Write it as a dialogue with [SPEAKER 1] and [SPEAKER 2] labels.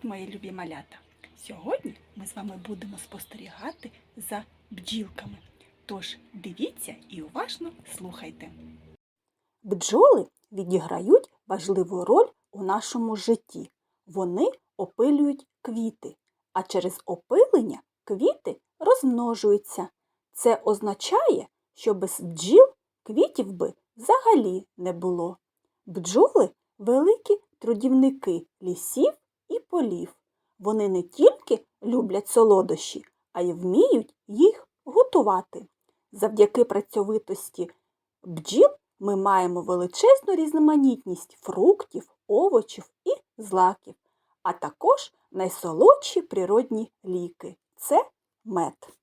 [SPEAKER 1] Привіт, мої любі малята! Сьогодні ми з вами будемо спостерігати за бджілками. Тож дивіться і уважно слухайте. Бджоли відіграють важливу роль у нашому житті. Вони опилюють квіти, а через опилення квіти розмножуються. Це означає, що без бджіл квітів би взагалі не було. Бджоли великі трудівники лісів і. Вони не тільки люблять солодощі, а й вміють їх готувати. Завдяки працьовитості бджіл ми маємо величезну різноманітність фруктів, овочів і злаків, а також найсолодші природні ліки це мед.